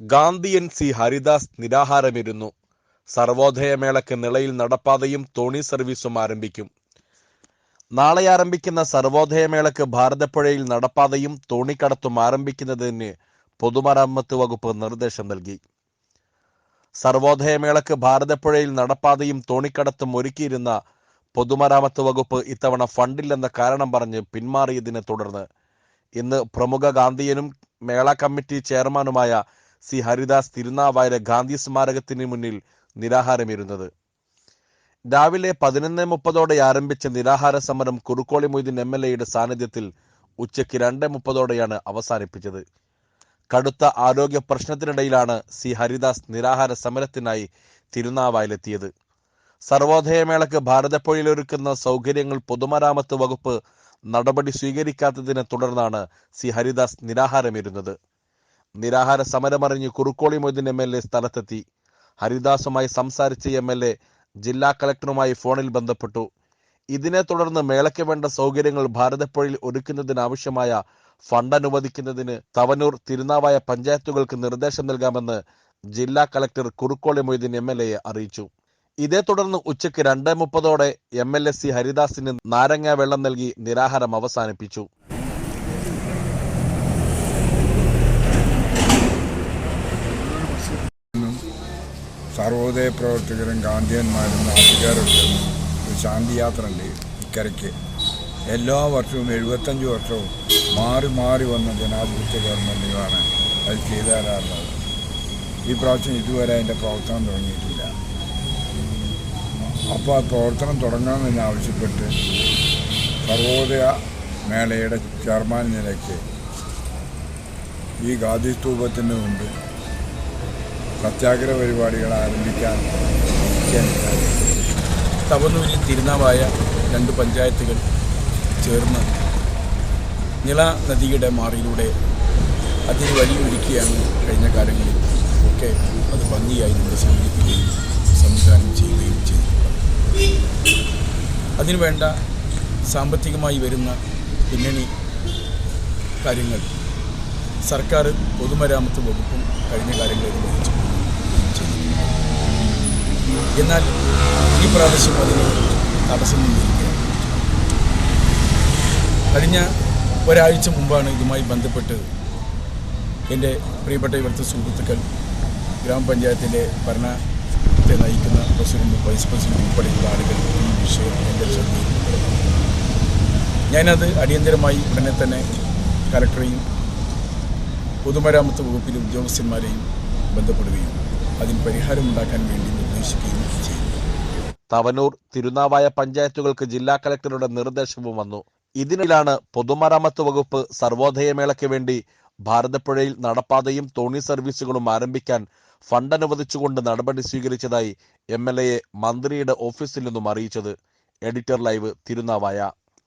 Gandhian C. Haridas നിരാഹാരമിരുന്നു. സർവോദയമേളയ്ക്ക് നിളയിൽ നടപ്പാതയും തോണി സർവീസും ആരംഭിക്കും. നാളെ ആരംഭിക്കുന്ന സർവോദയമേളയ്ക്ക് ഭാരതപ്പുഴയിൽ നടപ്പാതയും തോണിക്കടത്തും ആരംഭിക്കുന്നതിന് പൊതുമരാമത്ത് വകുപ്പ് നിർദ്ദേശം നൽകി. സർവോദയമേളയ്ക്ക് ഭാരതപ്പുഴയിൽ നടപ്പാതയും തോണിക്കടത്തും ഒരുക്കിയിരുന്ന പൊതുമരാമത്ത് വകുപ്പ് ഇത്തവണ ഫണ്ടില്ലെന്ന കാരണം പറഞ്ഞ് പിന്മാറിയതിനെ തുടർന്ന് ഇന്ന് പ്രമുഖ ഗാന്ധിയനും മേള കമ്മിറ്റി ചെയർമാനുമായ സി. ഹരിദാസ് തിരുനാവായ ഗാന്ധി സ്മാരകത്തിന് മുന്നിൽ നിരാഹാരമിരുന്നത് രാവിലെ പതിനൊന്ന് മുപ്പതോടെ ആരംഭിച്ച നിരാഹാര സമരം കുറുക്കോളി മൊയ്തീൻ എം എൽ എയുടെ സാന്നിധ്യത്തിൽ ഉച്ചയ്ക്ക് രണ്ട് മുപ്പതോടെയാണ് അവസാനിപ്പിച്ചത്. കടുത്ത ആരോഗ്യ പ്രശ്നത്തിനിടയിലാണ് സി. ഹരിദാസ് നിരാഹാര സമരത്തിനായി തിരുനാവായിലെത്തിയത്. സർവോദയമേളയ്ക്ക് ഭാരതപ്പുഴയിലൊരുക്കുന്ന സൗകര്യങ്ങൾ പൊതുമരാമത്ത് വകുപ്പ് നടപടി സ്വീകരിക്കാത്തതിനെ തുടർന്നാണ് സി. ഹരിദാസ് നിരാഹാരമിരുന്നത് നിരാഹാര സമരമറിഞ്ഞ് Kurukkoli Moideen M L A സ്ഥലത്തെത്തി. ഹരിദാസുമായി സംസാരിച്ച എം എൽ എ ജില്ലാ കളക്ടറുമായി ഫോണിൽ ബന്ധപ്പെട്ടു. ഇതിനെ തുടർന്ന് മേളയ്ക്ക് വേണ്ട സൗകര്യങ്ങൾ ഭാരതപ്പുഴയിൽ ഒരുക്കുന്നതിനാവശ്യമായ ഫണ്ട് അനുവദിക്കുന്നതിന് തവനൂർ തിരുനാവായ പഞ്ചായത്തുകൾക്ക് നിർദ്ദേശം നൽകാമെന്ന് ജില്ലാ collector Kurukkoli Moideen M L എയെ അറിയിച്ചു. ഇതേ തുടർന്ന് ഉച്ചയ്ക്ക് രണ്ട് മുപ്പതോടെ എം എൽ എ സി ഹരിദാസിന് നാരങ്ങ വെള്ളം നൽകി നിരാഹാരം അവസാനിപ്പിച്ചു. സർവോദയ പ്രവർത്തകരും ഗാന്ധിയന്മാരും നാട്ടുകാരൊക്കെ ഒരു ശാന്തിയാത്ര ഉണ്ട് ഇക്കരയ്ക്ക്. എല്ലാ വർഷവും എഴുപത്തഞ്ച് വർഷവും മാറി മാറി വന്ന ജനാധിപത്യ ഗവൺമെന്റുകളാണ് അത് ചെയ്തു തരാറുള്ളത് ഈ പ്രാവശ്യം ഇതുവരെ അതിന്റെ പ്രവർത്തനം തുടങ്ങിയിട്ടില്ല. അപ്പോൾ ആ പ്രവർത്തനം തുടങ്ങണമെന്ന് ആവശ്യപ്പെട്ട് സർവോദയ മേളയുടെ ചെയർമാൻ നിലയ്ക്ക് ഈ ഗാന്ധി സ്തൂപത്തിന് മുമ്പ് സത്യാഗ്രഹ പരിപാടികൾ ആരംഭിക്കാൻ. തവനൂരിൽ തിരുനാവായ രണ്ട് പഞ്ചായത്തുകൾ ചേർന്ന് നിള നദിയുടെ മാറിയിലൂടെ അതിന് വഴിയൊരുക്കിയാണ് കഴിഞ്ഞ കാലങ്ങളിൽ ഒക്കെ അത് ഭംഗിയായി നമ്മൾ സംഘടിപ്പിക്കുകയും സംവിധാനം ചെയ്യുകയും ചെയ്തു അതിനുവേണ്ട സാമ്പത്തികമായി വരുന്ന പിന്നണി കാര്യങ്ങൾ സർക്കാർ പൊതുമരാമത്ത് വകുപ്പും കഴിഞ്ഞ കാലങ്ങളിൽ എന്നാൽ ഈ പ്രാവശ്യം അതിന് തടസ്സം കഴിഞ്ഞ ഒരാഴ്ച മുമ്പാണ് ഇതുമായി ബന്ധപ്പെട്ട് എന്റെ പ്രിയപ്പെട്ട ഇവിടുത്തെ സുഹൃത്തുക്കൾ ഗ്രാമപഞ്ചായത്തിന്റെ ഭരണത്തെ നയിക്കുന്ന പ്രസിഡന്റ് വൈസ് പ്രസിഡന്റ് ഉൾപ്പെടെയുള്ള ആളുകൾ ഈ വിഷയം എന്റെ ശ്രദ്ധയിൽ ഞാനത് അടിയന്തരമായി ഉടനെ തന്നെ കലക്ടറെയും പൊതുമരാമത്ത് വകുപ്പിലെ ഉദ്യോഗസ്ഥന്മാരെയും ബന്ധപ്പെടുകയും അതിന് പരിഹാരമുണ്ടാക്കാൻ വേണ്ടി നിർദ്ദേശിക്കുകയും തവനൂർ തിരുനാവായ പഞ്ചായത്തുകൾക്ക് ജില്ലാ കളക്ടറുടെ നിർദ്ദേശവും വന്നു. ഇതിനിലാണ് പൊതുമരാമത്ത് വകുപ്പ് സർവോദയ മേളയ്ക്ക് വേണ്ടി ഭാരതപ്പുഴയിൽ നടപ്പാതയും തോണി സർവീസുകളും ആരംഭിക്കാൻ ഫണ്ട് അനുവദിച്ചുകൊണ്ട് നടപടി സ്വീകരിച്ചതായി എ മന്ത്രിയുടെ ഓഫീസിൽ നിന്നും അറിയിച്ചത്. Editor Live Thirunavaya.